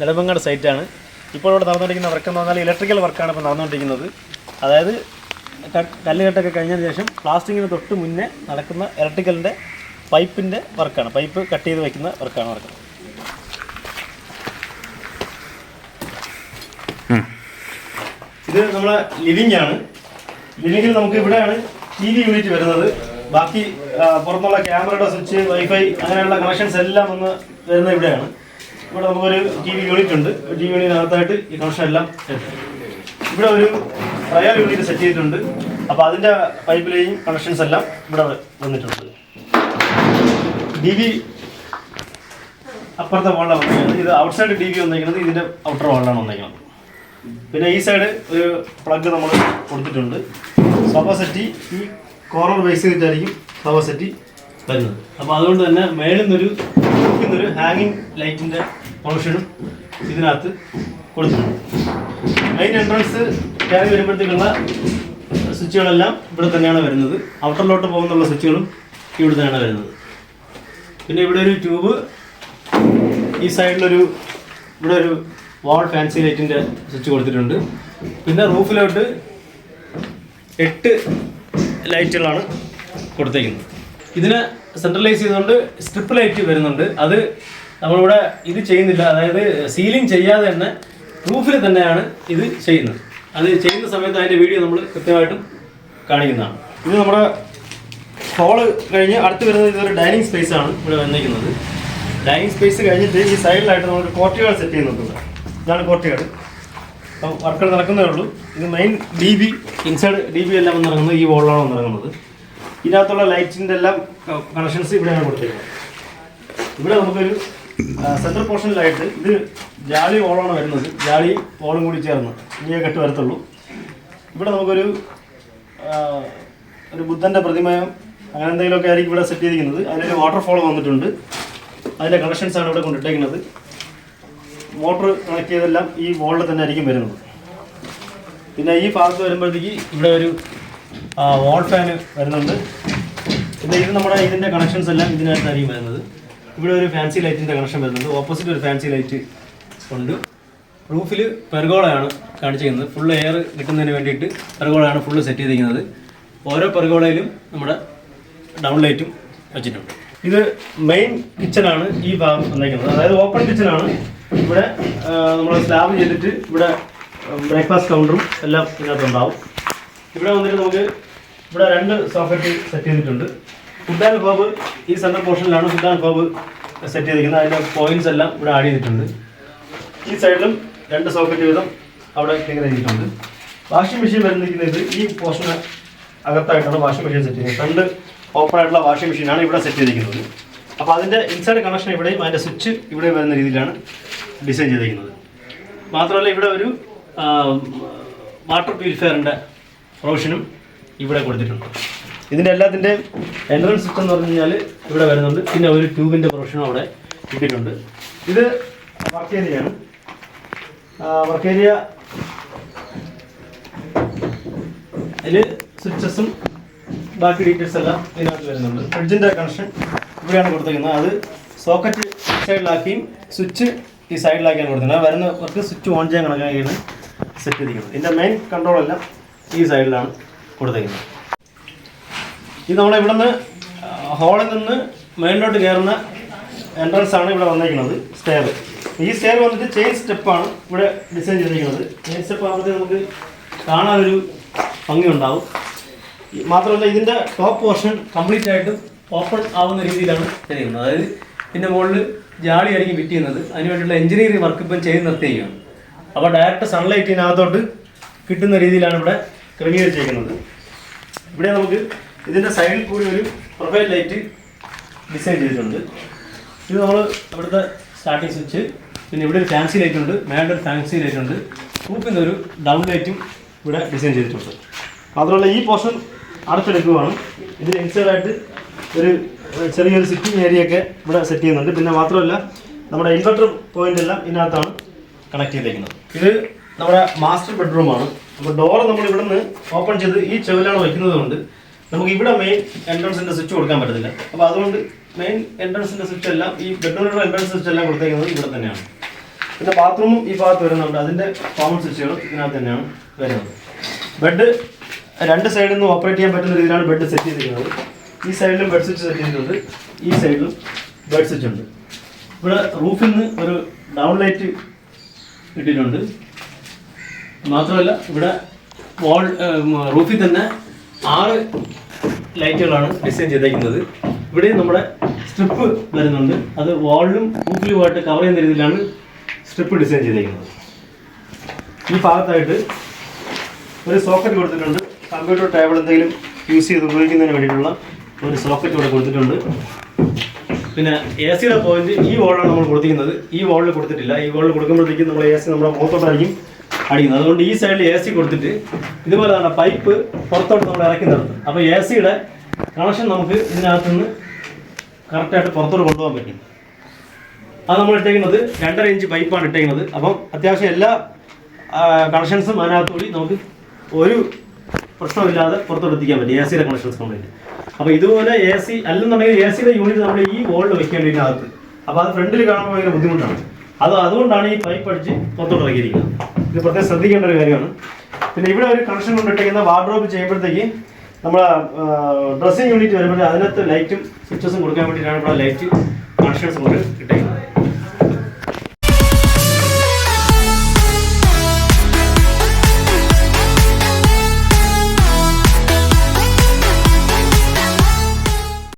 നെടുമങ്ങാട് സൈറ്റാണ്. ഇപ്പോൾ ഇവിടെ നടന്നുകൊണ്ടിരിക്കുന്ന വർക്ക് എന്ന് പറഞ്ഞാൽ ഇലക്ട്രിക്കൽ വർക്കാണ് ഇപ്പോൾ നടന്നുകൊണ്ടിരിക്കുന്നത്. അതായത് കല്ലുകെട്ടൊക്കെ കഴിഞ്ഞതിന് ശേഷം പ്ലാസ്റ്റിങ്ങിന് തൊട്ട് മുന്നേ നടക്കുന്ന ഇലക്ട്രിക്കലിന്റെ പൈപ്പിന്റെ വർക്കാണ് പൈപ്പ് കട്ട് ചെയ്ത് വയ്ക്കുന്ന വർക്കാണ് നടക്കുന്നത് ഇത് നമ്മളെ ലിവിംഗ് ആണ്. ലിവിംഗിൽ നമുക്ക് ഇവിടെയാണ് ടി വി യൂണിറ്റ് വരുന്നത്. ബാക്കി പുറത്തുള്ള ക്യാമറയുടെ സ്വിച്ച് വൈഫൈ അങ്ങനെയുള്ള കണക്ഷൻസ് എല്ലാം വന്ന് വരുന്നത് ഇവിടെയാണ്. ഇവിടെ നമുക്കൊരു ടി വി യൂണിറ്റ് ഉണ്ട്. ടി വി യൂണിറ്റിനകത്തായിട്ട് ഈ കണക്ഷൻ എല്ലാം ഇവിടെ ഒരു ട്രയൽ യൂണിറ്റ് സെറ്റ് ചെയ്തിട്ടുണ്ട്. അപ്പോൾ അതിന്റെ പൈപ്പിലെയും കണക്ഷൻസ് എല്ലാം ഇവിടെ വന്നിട്ടുണ്ട്. ഡി വി അപ്പുറത്തെ വാളാണ് വന്നിരിക്കുന്നത്. ഇത് ഔട്ട്സൈഡ് ഡി വി വന്നിരിക്കുന്നത്. ഇതിന്റെ ഔട്ടർ വാളാണ് വന്നിരിക്കുന്നത്. പിന്നെ ഈ സൈഡ് ഒരു പ്ലഗ് നമ്മൾ കൊടുത്തിട്ടുണ്ട്. സോഫ സെറ്റി ഈ കോർണർ ബേസ് ചെയ്തിട്ടായിരിക്കും സോഫ സെറ്റി വരുന്നത് അപ്പോൾ അതുകൊണ്ട് തന്നെ മേളിൽ നിന്നൊരു നിന്നൊരു ഹാങ്ങിങ് ലൈറ്റിന്റെ പ്രൊവിഷനും ഇതിനകത്ത് കൊടുത്തിട്ടുണ്ട്. മെയിൻ എൻട്രൻസ് കയറി വരുമ്പോഴത്തേക്കുള്ള സ്വിച്ചുകളെല്ലാം ഇവിടെ തന്നെയാണ് വരുന്നത്. ഔട്ടറിലോട്ട് പോകുന്നുള്ള സ്വിച്ചുകളും ഇവിടെ തന്നെയാണ് വരുന്നത്. പിന്നെ ഇവിടെ ഒരു ട്യൂബ് ഈ സൈഡിലൊരു ഇവിടെ ഒരു വാൾ ഫാൻസി ലൈറ്റിന്റെ സ്വിച്ച് കൊടുത്തിട്ടുണ്ട്. പിന്നെ റൂഫിലോട്ട് എട്ട് ലൈറ്റുകളാണ് കൊടുത്തേക്കുന്നത്. ഇതിന് സെൻട്രലൈസ് ചെയ്തുകൊണ്ട് സ്ട്രിപ്പ് ലൈറ്റ് വരുന്നുണ്ട്. അത് നമ്മളിവിടെ ഇത് ചെയ്യുന്നില്ല. അതായത് സീലിംഗ് ചെയ്യാതെ തന്നെ റൂഫിൽ തന്നെയാണ് ഇത് ചെയ്യുന്നത്. അത് ചെയ്യുന്ന സമയത്ത് അതിന്റെ വീഡിയോ നമ്മൾ കൃത്യമായിട്ടും കാണിക്കുന്നതാണ്. ഇത് നമ്മുടെ ഹോൾ കഴിഞ്ഞ് അടുത്ത് വരുന്നത് ഇതൊരു ഡൈനിങ് സ്പേസ് ആണ് ഇവിടെ വന്നിരിക്കുന്നത്. ഡൈനിങ് സ്പേസ് കഴിഞ്ഞിട്ട് ഈ സൈഡിലായിട്ട് നമ്മൾ കോർട്ടിയാട് സെറ്റ് ചെയ്യുന്നുണ്ട്. ഇതാണ് കോർട്ടിയാട് അപ്പം വർക്കുകൾ നടക്കുന്നേ ഉള്ളൂ. ഇത് main D B inside D B എല്ലാം വന്നിറങ്ങുന്നത് ഈ വോളിലാണ് വന്നിറങ്ങുന്നത്. ഇതിനകത്തുള്ള ലൈറ്റിന്റെ എല്ലാം കണക്ഷൻസ് ഇവിടെയാണ് കൊടുത്തിരിക്കുന്നത്. ഇവിടെ നമുക്കൊരു സെൻട്രൽ പോർഷനിലായിട്ട് ഇത് ജാളി ഓളാണ് വരുന്നത്. ജാളി ഓളും കൂടി ചേർന്ന്. ഇനിയേ കെട്ട് വരത്തുള്ളൂ. ഇവിടെ നമുക്കൊരു ഒരു ബുദ്ധന്റെ പ്രതിമയം അങ്ങനെ എന്തെങ്കിലുമൊക്കെ ആയിരിക്കും ഇവിടെ സെറ്റ് ചെയ്തിരിക്കുന്നത്. അതിലൊരു വാട്ടർഫോൾ വന്നിട്ടുണ്ട്. അതിന്റെ കണക്ഷൻസ് ആണ് ഇവിടെ കൊണ്ടിട്ടേക്കുന്നത്. മോട്ടർ കണക്ട് ചെയ്തെല്ലാം ഈ വോളിൽ തന്നെ ആയിരിക്കും വരുന്നത്. പിന്നെ ഈ ഭാഗത്ത് വരുമ്പോഴത്തേക്ക് ഇവിടെ ഒരു വാൾ ഫാൻ വരുന്നുണ്ട്. പിന്നെ ഇത് നമ്മുടെ ഇതിന്റെ കണക്ഷൻസ് എല്ലാം ഇതിനകത്തായിരിക്കും വരുന്നത്. ഇവിടെ ഒരു ഫാൻസി ലൈറ്റിന്റെ കണക്ഷൻ വരുന്നുണ്ട്. ഓപ്പോസിറ്റ് ഒരു ഫാൻസി ലൈറ്റ് ഉണ്ട്. റൂഫിൽ പെർഗോളയാണ് കാണിച്ചിരിക്കുന്നത്. ഫുൾ എയർ കിട്ടുന്നതിന് വേണ്ടിയിട്ട് പെർഗോളയാണ് ഫുള്ള് സെറ്റ് ചെയ്തിരിക്കുന്നത്. ഓരോ പെർഗോളയിലും നമ്മുടെ ഡൗൺ ലൈറ്റും വെച്ചിട്ടുണ്ട്. ഇത് മെയിൻ കിച്ചണാണ് ഈ ഭാഗം വന്നേക്കുന്നത് അതായത് ഓപ്പൺ കിച്ചണാണ് ഇവിടെ നമ്മൾ സ്ലാബ് ചെയ്തിട്ട് ഇവിടെ ബ്രേക്ക്ഫാസ്റ്റ് കൗണ്ടറും എല്ലാം ഇതിനകത്തുണ്ടാവും. ഇവിടെ വന്നിട്ട് നമുക്ക് ഇവിടെ രണ്ട് സോക്കറ്റ് സെറ്റ് ചെയ്തിട്ടുണ്ട്. ഫുഡ് ആൻഡ് ഹോബ് ഈ സെൻട്രൽ പോർഷനിലാണ് ഫുഡ് ആൻഡ് ഹോബ് സെറ്റ് ചെയ്തിരിക്കുന്നത്. അതിന്റെ പോയിന്റ്സ് എല്ലാം ഇവിടെ ആഡ് ചെയ്തിട്ടുണ്ട്. ഈ സൈഡിലും രണ്ട് സോക്കറ്റ് വീതം അവിടെ ക്ലിയർ ചെയ്തിട്ടുണ്ട്. വാഷിംഗ് മെഷീൻ വരുന്നിരിക്കുന്നത് ഈ പോർഷന് അകത്തായിട്ടാണ് വാഷിംഗ് മെഷീൻ സെറ്റ് ചെയ്യുന്നത്. രണ്ട് ഓപ്പൺ ആയിട്ടുള്ള വാഷിംഗ് മെഷീനാണ് ഇവിടെ സെറ്റ് ചെയ്തിരിക്കുന്നത്. അപ്പോൾ അതിന്റെ ഇൻസൈഡ് കണക്ഷൻ ഇവിടെയും അതിന്റെ സ്വിച്ച് ഇവിടെ വരുന്ന രീതിയിലാണ് ഡിസൈൻ ചെയ്തിരിക്കുന്നത്. മാത്രമല്ല ഇവിടെ ഒരു വാട്ടർ പ്യൂരിഫയറിന്റെ പ്രൊവിഷനും ഇവിടെ കൊടുത്തിട്ടുണ്ട്. ഇതിന്റെ എല്ലാത്തിന്റെയും എൻട്രൻസ് സിസ്റ്റം എന്ന് പറഞ്ഞു കഴിഞ്ഞാൽ ഇവിടെ വരുന്നുണ്ട്. പിന്നെ ഒരു ട്യൂബിന്റെ പ്രൊഷനും അവിടെ ഇട്ടിട്ടുണ്ട്. ഇത് വർക്ക് ഏരിയയാണ് വർക്ക് ഏരിയ അതിൽ സ്വിച്ചസും ബാക്കി ഡീറ്റെയിൽസ് എല്ലാം ഇതിനകത്ത് വരുന്നുണ്ട്. ഫ്രിഡ്ജിന്റെ കണക്ഷൻ ഇവിടെയാണ് കൊടുത്തിരിക്കുന്നത്. അത് സോക്കറ്റ് സൈഡിലാക്കിയും സ്വിച്ച് ഈ സൈഡിലാക്കിയാണ് കൊടുത്തിരിക്കുന്നത്. വരുന്നവർക്ക് സ്വിച്ച് ഓൺ ചെയ്യാൻ കണക്കാക്കിയാണ് സെറ്റ് ചെയ്തിരിക്കുന്നത്. ഇതിന്റെ മെയിൻ കൺട്രോൾ എല്ലാം ഈ സൈഡിലാണ് കൊടുത്തിരിക്കുന്നത് ഇത് നമ്മൾ ഇവിടുന്ന് ഹോളിൽ നിന്ന് മേളിലോട്ട് കയറുന്ന എൻട്രൻസ് ആണ് ഇവിടെ വന്നിരിക്കുന്നത് സ്റ്റെയർ ഈ സ്റ്റെയർ വന്നിട്ട് ചെയിൻ സ്റ്റെപ്പാണ് ഇവിടെ ഡിസൈൻ ചെയ്തിരിക്കുന്നത്. ചെയിൻ സ്റ്റെപ്പ് ആകുമ്പോഴത്തേക്ക് നമുക്ക് കാണാനൊരു ഭംഗി ഉണ്ടാവും ഈ മാത്രമല്ല ഇതിന്റെ ടോപ്പ് പോർഷൻ കംപ്ലീറ്റ് ആയിട്ടും ഓപ്പൺ ആവുന്ന രീതിയിലാണ് ചെയ്യുന്നത്. അതായത് ഇതിന്റെ മുകളിൽ ജാളി ആയിരിക്കും ഫിറ്റ് ചെയ്യുന്നത്. അതിന് വേണ്ടിയുള്ള എഞ്ചിനീയറിംഗ് വർക്ക് ഇപ്പം ചെയ്ത് നിർത്തിയിരിക്കുകയാണ്. അപ്പോൾ ഡയറക്റ്റ് സൺലൈറ്റ് ഇതിനകത്തോട്ട് കിട്ടുന്ന രീതിയിലാണ് ഇവിടെ ക്രമീകരിച്ചിരിക്കുന്നത്. ഇവിടെ നമുക്ക് ഇതിന്റെ സൈഡിൽ കൂടി ഒരു പ്രൊഫൈൽ ലൈറ്റ് ഡിസൈൻ ചെയ്തിട്ടുണ്ട്. ഇത് നമ്മൾ ഇവിടുത്തെ സ്റ്റാർട്ടിംഗ് സ്വിച്ച് പിന്നെ ഇവിടെ ഒരു ഫാൻസി ലൈറ്റ് ഉണ്ട് മേളുടെ ഒരു ഫാൻസി ലൈറ്റ് ഉണ്ട്. റൂപ്പിൽ ഒരു ഡൗൺ ലൈറ്റും ഇവിടെ ഡിസൈൻ ചെയ്തിട്ടുണ്ട്. മാത്രമല്ല ഈ പോർഷൻ അടച്ചെടുക്കുകയാണ് ഇതിന് ഇൻസൈഡായിട്ട് ഒരു ചെറിയൊരു സിറ്റിംഗ് ഏരിയ ഒക്കെ ഇവിടെ സെറ്റ് ചെയ്യുന്നുണ്ട്. പിന്നെ മാത്രമല്ല നമ്മുടെ ഇൻവെർട്ടർ പോയിന്റ് എല്ലാം ഇതിനകത്താണ് കണക്ട് ചെയ്തേക്കുന്നത് ഇത് നമ്മുടെ മാസ്റ്റർ ബെഡ്റൂമാണ് അപ്പോൾ ഡോർ നമ്മൾ ഇവിടുന്ന് ഓപ്പൺ ചെയ്ത് ഈ ചെവിലാണ് വയ്ക്കുന്നത് കൊണ്ട് നമുക്ക് ഇവിടെ മെയിൻ എൻട്രൻസിന്റെ സ്വിച്ച് കൊടുക്കാൻ പറ്റത്തില്ല. അപ്പോൾ അതുകൊണ്ട് മെയിൻ എൻട്രൻസിന്റെ സ്വിച്ച് എല്ലാം ഈ ബെഡ്റൂമിലുള്ള എൻട്രൻസ് സ്വിച്ച് എല്ലാം കൊടുത്തേക്കുന്നത് ഇവിടെ തന്നെയാണ്. പിന്നെ ബാത്റൂമും ഈ ഭാഗത്ത് വരുന്നുണ്ട്. അതിന്റെ കോമൺ സ്വിച്ചുകളും ഇതിനകത്ത് തന്നെയാണ് വരുന്നത്. ബെഡ് രണ്ട് സൈഡിൽ നിന്ന് ഓപ്പറേറ്റ് ചെയ്യാൻ പറ്റുന്ന രീതിയിലാണ് ബെഡ് സെറ്റ് ചെയ്തിരിക്കുന്നത്. ഈ സൈഡിലും ബെഡ് സ്വിച്ച് സെറ്റ് ചെയ്തിട്ടുണ്ട്. ഈ സൈഡിലും ബെഡ് സ്വിച്ച് ഉണ്ട്. ഇവിടെ റൂഫിൽ നിന്ന് ഒരു ഡൗൺ ലൈറ്റ് ഇട്ടിട്ടുണ്ട്. മാത്രമല്ല ഇവിടെ വാൾ റൂഫിൽ തന്നെ ആറ് ലൈറ്റുകളാണ് ഡിസൈൻ ചെയ്തേക്കുന്നത് ഇവിടെ നമ്മുടെ സ്ട്രിപ്പ് വരുന്നുണ്ട്. അത് വാളിലും റൂഫിലുമായിട്ട് കവർ ചെയ്യുന്ന രീതിയിലാണ് സ്ട്രിപ്പ് ഡിസൈൻ ചെയ്തേക്കുന്നത് ഈ ഭാഗത്തായിട്ട് ഒരു സോക്കറ്റ് കൊടുത്തിട്ടുണ്ട്. കമ്പ്യൂട്ടർ ടേബിൾ എന്തെങ്കിലും യൂസ് ചെയ്ത് ഉപയോഗിക്കുന്നതിന് വേണ്ടിയിട്ടുള്ള ഒരു സോക്കറ്റ് ഇവിടെ കൊടുത്തിട്ടുണ്ട്. പിന്നെ എ സിയുടെ പോയിന്റ് ഈ വാളാണ് നമ്മൾ കൊടുത്തിരിക്കുന്നത്. ഈ വാളിൽ കൊടുത്തിട്ടില്ല. ഈ വാളിൽ കൊടുക്കുമ്പോഴത്തേക്കും നമ്മൾ എ സി നമ്മുടെ മുഖത്തോട്ടായിരിക്കും അടിക്കുന്നത്. അതുകൊണ്ട് ഈ സൈഡിൽ എ സി കൊടുത്തിട്ട് ഇതുപോലെ തന്നെ പൈപ്പ് പുറത്തോട്ട് നമ്മൾ ഇറക്കി നിർത്തും അപ്പോൾ എ സിയുടെ കണക്ഷൻ നമുക്ക് ഇതിനകത്തുനിന്ന് കറക്റ്റായിട്ട് പുറത്തോട്ട് കൊണ്ടുപോകാൻ പറ്റും. അത് നമ്മൾ ഇട്ടേക്കുന്നത് രണ്ടര ഇഞ്ച് പൈപ്പാണ് ഇട്ടേക്കുന്നത്. അപ്പം അത്യാവശ്യം എല്ലാ കണക്ഷൻസും അതിനകത്തുകൂടി നമുക്ക് ഒരു പ്രശ്നമില്ലാതെ പുറത്തോട്ട് എത്തിക്കാൻ പറ്റും. എ സിയുടെ കണക്ഷൻസ് കംപ്ലീറ്റ് അപ്പോൾ ഇതുപോലെ എ സി അല്ലെന്നുണ്ടെങ്കിൽ എ സിയുടെ യൂണിറ്റ് നമ്മൾ ഈ വോളിൽ വെക്കേണ്ടി ഇതിനകത്ത്. അപ്പോൾ അത് ഫ്രണ്ടിൽ കാണുമ്പോൾ ഭയങ്കര ബുദ്ധിമുട്ടാണ്. അത് അതുകൊണ്ടാണ് ഈ പൈപ്പ് അടിച്ച് പുറത്തോട്ട് ഇറക്കിയിരിക്കുന്നത്. ഇത് പ്രത്യേകം ശ്രദ്ധിക്കേണ്ട ഒരു കാര്യമാണ്. പിന്നെ ഇവിടെ ഒരു കണക്ഷൻ കൊണ്ടിട്ടിരിക്കുന്ന വാർഡ്രോബ് ചെയ്യുമ്പോഴത്തേക്ക് നമ്മൾ ഡ്രസ്സിംഗ് യൂണിറ്റ് വരുമ്പോൾ അതിനകത്ത് ലൈറ്റും സ്വിച്ചസും കൊടുക്കാൻ വേണ്ടിയിട്ടാണ് ഇവിടെ ലൈറ്റ് കണക്ഷൻസ് കൊണ്ട് ഇട്ടേക്കുന്നത്.